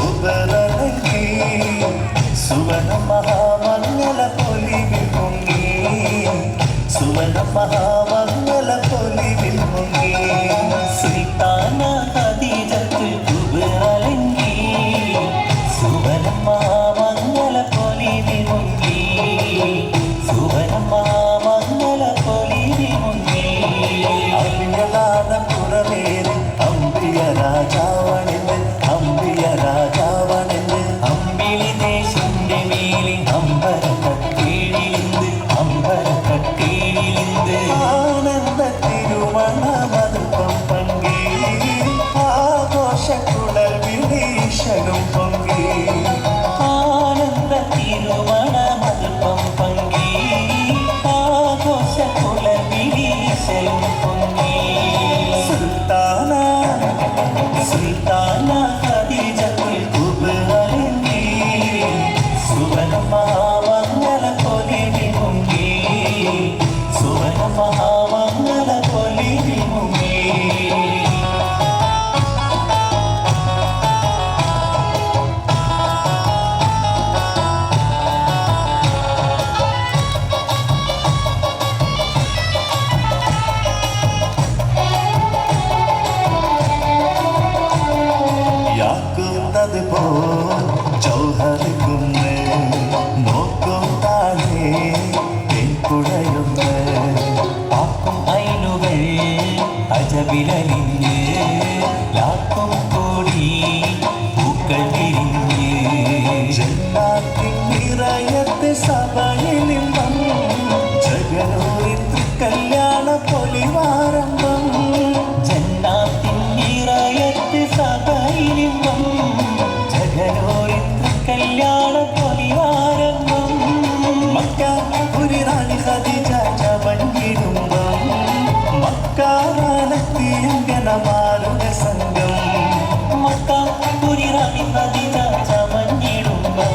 ఉదరనికి సువన మహామన్యల పొలిమి సువన మహామ നിറയത്തെ സഭയിലിമ്പം ജഗനൂരിൽ കല്യാണ പൊലിവാരംഭം. ജന്നാത്തിൻ നിറയത്തെ സഭയിലിമ്പം ജഗനൂരിൽ കല്യാണ പൊലിവാരംഭം. മക്ക ഒരു റാണി സതിജ ചവഞ്ഞിടുമ്പം. മക്കാറാണെത്തിയങ്കന മാറുക സംഘം. മക്ക ഒരു റാണി സതിജ ചവഞ്ഞിടുമ്പം.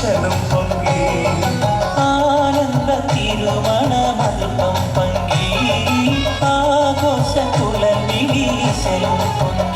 ஆசலும் பொங்கி. ஆனந்த திருமணமது பங்கி. ஆகோஷ குலர் மிகி செலும் பொங்கி.